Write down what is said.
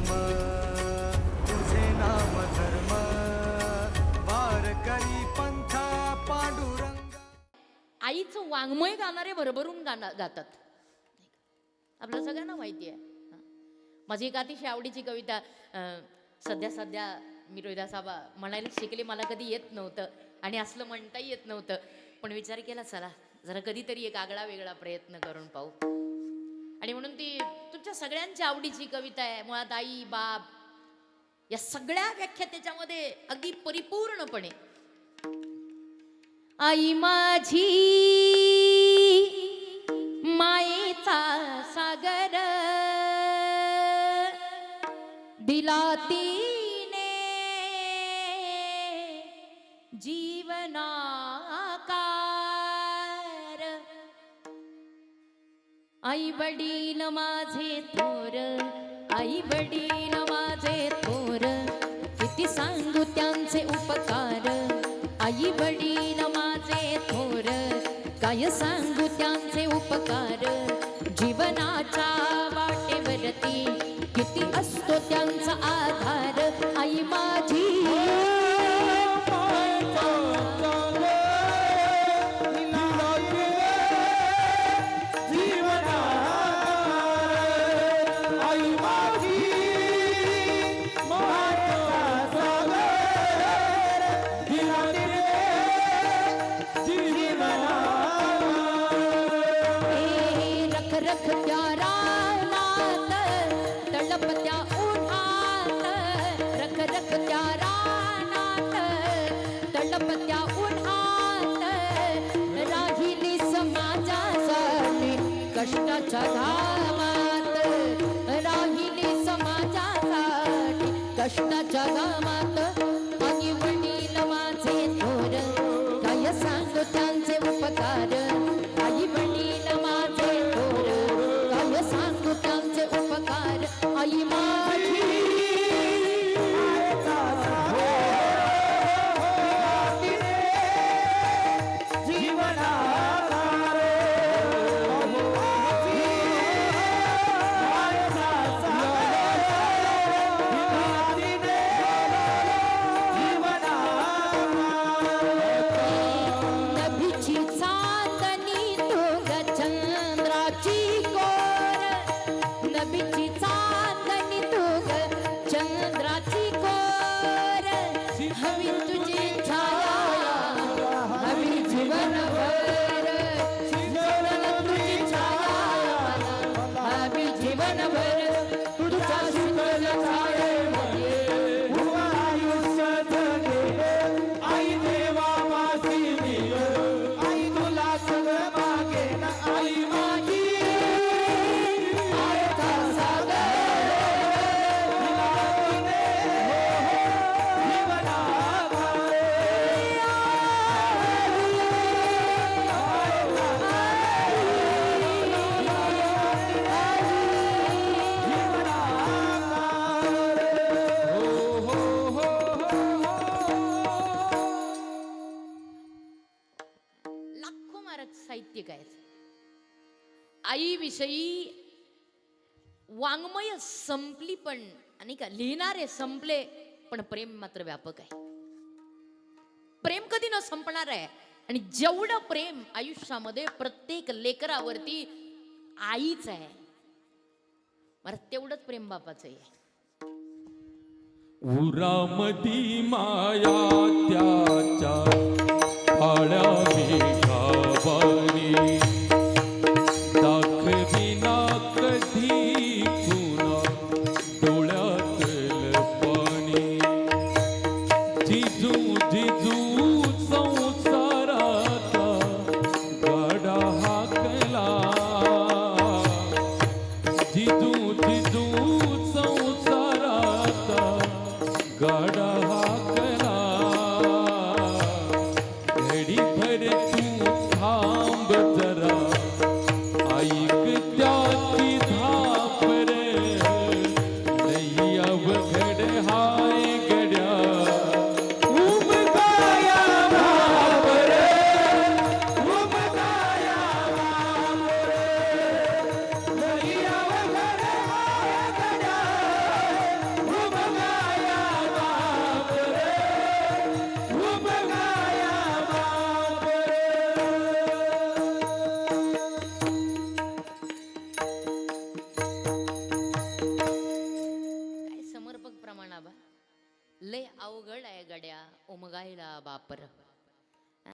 धर्म तुझे नाम धर्म वारकरी पंथा पांडुरंग. आईचं वाङ्मय गाणारे भरभरून गाणं गातात. आपल्या सगळ्यांना माहिती आहे. माझी एक अतिशय आवडीची कविता सध्या सध्या मी रोहिदासाबा म्हणायला शिकले मला कधी येत नव्हतं आणि असलं म्हणताही येत नव्हतं. पण विचार केला चला जरा कधीतरी एक आगळा वेगळा प्रयत्न करून पाहू. आणि म्हणून ती तुमच्या सगळ्यांची आवडीची कविता आहे मुळात आई बाप या सगळ्या व्याख्या त्याच्यामध्ये अगदी परिपूर्णपणे. आई माझी मायेचा सागर दिला तिने जीवना आई वडील माझे थोर आई वडील माझे थोर किती सांगू त्यांचे उपकार. आई वडील माझे थोर काय सांगू त्यांचे उपकार. जीवनाच्या वाटेवरती किती असतो त्यांचा आधार. ए, रख रख प्यारा नात तळपत्या उन्हात रख रख प्यारा तळपत्या उन्हात राहिली समाजासाठी कष्टाच्या धामात राहिली समाजासाठी कष्टाच्या धामात आईविषयी वाङ्मय संपली पण आणि का लिहिणारे संपले पण प्रेम मात्र व्यापक आहे. प्रेम कधी न संपणार आहे आणि जेवढं प्रेम आयुष्यामध्ये प्रत्येक लेकरावरती आईच आहे मला तेवढंच प्रेम बापाचं आहे. उरामती माया त्याच्या God.